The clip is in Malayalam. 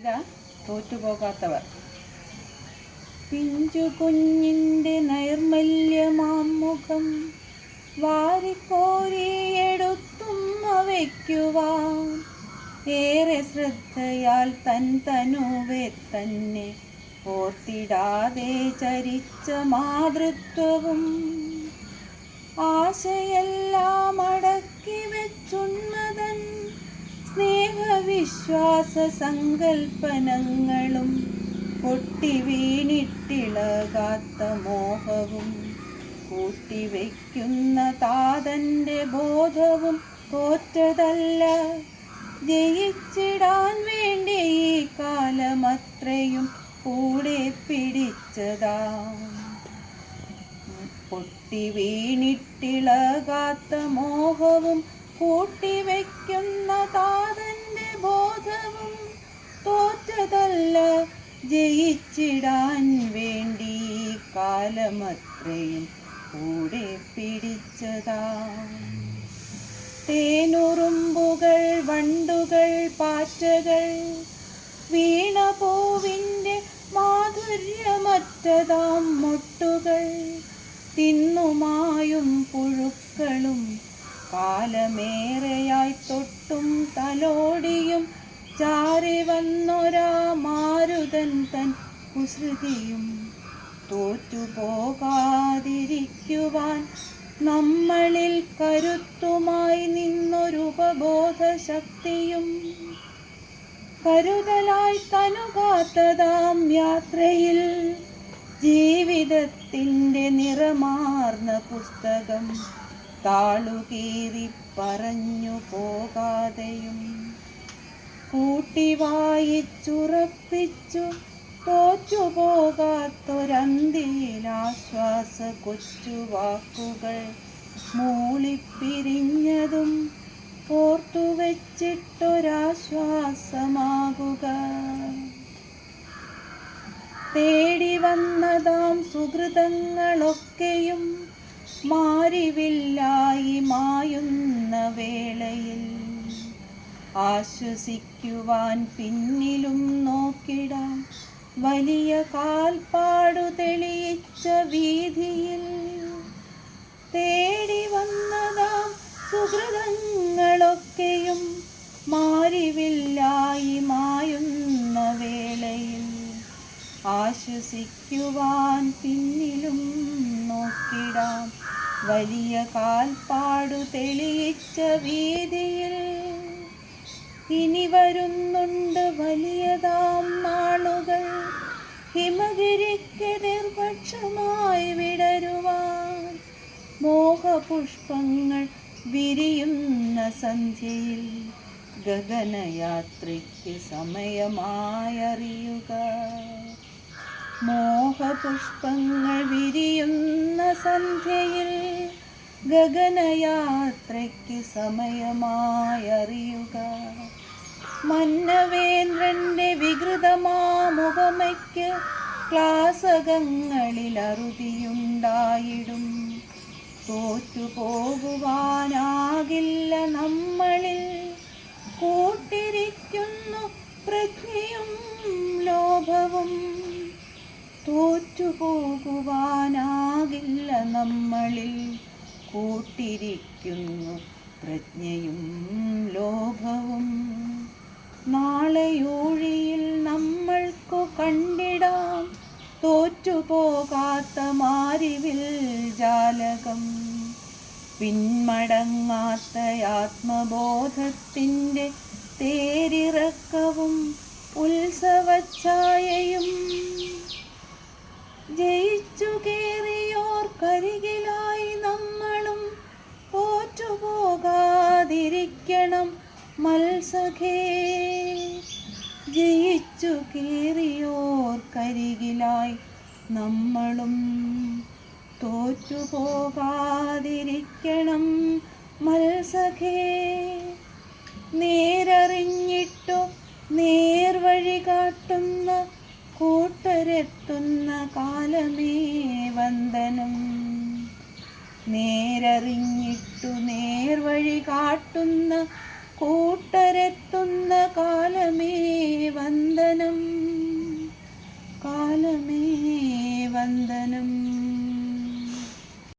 ഇതാ തോറ്റുപോകാത്തവർ. പിഞ്ചു കുഞ്ഞിന്റെ നൈർമല്യമാം മുഖം വാരിക്കോരിയെടുത്തും വയ്ക്കുവാൻ ഏറെ ശ്രദ്ധയാൽ തൻ തനുവെ തന്നെ ഓർത്തിടാതെ ചരിച്ച മാതൃത്വവും ആശയെല്ലാം അടക്കി വെച്ചുണ്ണതൻ സ്നേഹവിശ്വാസ സങ്കൽപ്പനങ്ങളും പൊട്ടി വീണിട്ടിളകാത്ത മോഹവും കൂട്ടിവെക്കുന്ന താതന്റെ ബോധവും തോറ്റതല്ല. ജയിച്ചിടാൻ വേണ്ടി ഈ കാലമത്രയും കൂടെ പിടിച്ചതാ. പൊട്ടി വീണിട്ടിളകാത്ത മോഹവും കൂട്ടിവെക്കുന്ന താതന്റെ ബോധവും തോറ്റതല്ല. ജയിച്ചിടാൻ വേണ്ടി കാലമത്രയും കൂടെ പിടിച്ചതാ. തേനുറുമ്പുകൾ വണ്ടുകൾ പാറ്റകൾ വീണപൂവിന്റെ മാധുര്യമറ്റതാം മൊട്ടുകൾ തിന്നുമായും പുഴുക്കളും കാലമേറെയായി തൊട്ടും തലോടിയും ചാരി വന്നൊരാ മാരുതൻ തൻ കുസൃതിയും തോറ്റുപോകാതിരിക്കുവാൻ നമ്മളിൽ കരുത്തുമായി നിന്നൊരുപബോധ ശക്തിയും കരുതലായി തനുകാത്തതാം യാത്രയിൽ ജീവിതത്തിന്റെ നിറമാർന്ന പുസ്തകം. താളുകീറി പറഞ്ഞു പോകാതെയും കൂട്ടി വായിച്ചുറപ്പിച്ചു തോറ്റുപോകാത്തൊരന്തിയിലാശ്വാസ കൊച്ചുവാക്കുകൾ മൂളിപ്പിരിഞ്ഞതും ഓർത്തുവെച്ചിട്ടൊരാശ്വാസമാകുക. തേടി വന്നതാം സുഹൃതങ്ങളൊക്കെയും മാറിവില്ലായി മായുന്ന വേളയിൽ ആശ്വസിക്കുവാൻ പിന്നിലും നോക്കിടാം. വലിയ കാൽപ്പാടു തെളിയിച്ച വീതിയിൽ തേടി വന്നതാം സുഹൃതങ്ങളൊക്കെയും മാറിവില്ലായി മായുന്ന വേളയിൽ ആശ്വസിക്കുവാൻ പിന്നിലും നോക്കിടാം. വലിയ കാൽപ്പാടു തെളിയിച്ച വീതിയിൽ ഇനി വരുന്നുണ്ട് വലിയതാം നാളുകൾ. ഹിമഗിരിക്കെതിർപക്ഷമായി വിടരുവാൻ മോഹപുഷ്പങ്ങൾ വിരിയുന്ന സന്ധ്യയിൽ ഗഗനയാത്രയ്ക്ക് സമയമായറിയുക. മോഹപുഷ്പങ്ങൾ വിരിയുന്ന സന്ധ്യയിൽ ഗഗനയാത്രയ്ക്ക് സമയമായറിയുക. മന്നവേന്ദ്രന്റെ വികൃതമാമുഖമയ്ക്ക് ക്ലാസകങ്ങളിൽ അറുതിയുണ്ടായിടും തോറ്റുപോകുവാനാകില്ല നമ്മളിൽ. കൂട്ടിരിക്കുന്നു പ്രജ്ഞയും ലോഭവും. തോറ്റുപോകുവാനാകില്ല നമ്മളിൽ. കൂട്ടിരിക്കുന്നു പ്രജ്ഞയും ലോഭവും. നാളെയൂഴിയിൽ നമ്മൾക്കു കണ്ടിടാം. തോറ്റുപോകാത്ത മാരിവിൽ ജാലകം. പിന്മടങ്ങാത്ത ആത്മബോധത്തിന്റെ തേരിറക്കവും ഉത്സവഛായയും ജയിച്ചു കേറിയോർക്കരികിലായി നമ്മളും തോറ്റുപോകാതിരിക്കണം മത്സഖേ. ജയിച്ചു കേറിയോർക്കരികിലായി നമ്മളും തോറ്റുപോകാതിരിക്കണം മത്സഖേ. നേരറിഞ്ഞിട്ടു നേർവഴി കാട്ടുന്ന കൂട്ടരെത്തുന്ന കാലമേ വന്ദനം. നേരറിഞ്ഞിട്ടു നേർവഴി കാട്ടുന്ന കൂട്ടരെത്തുന്ന കാലമേ വന്ദനം.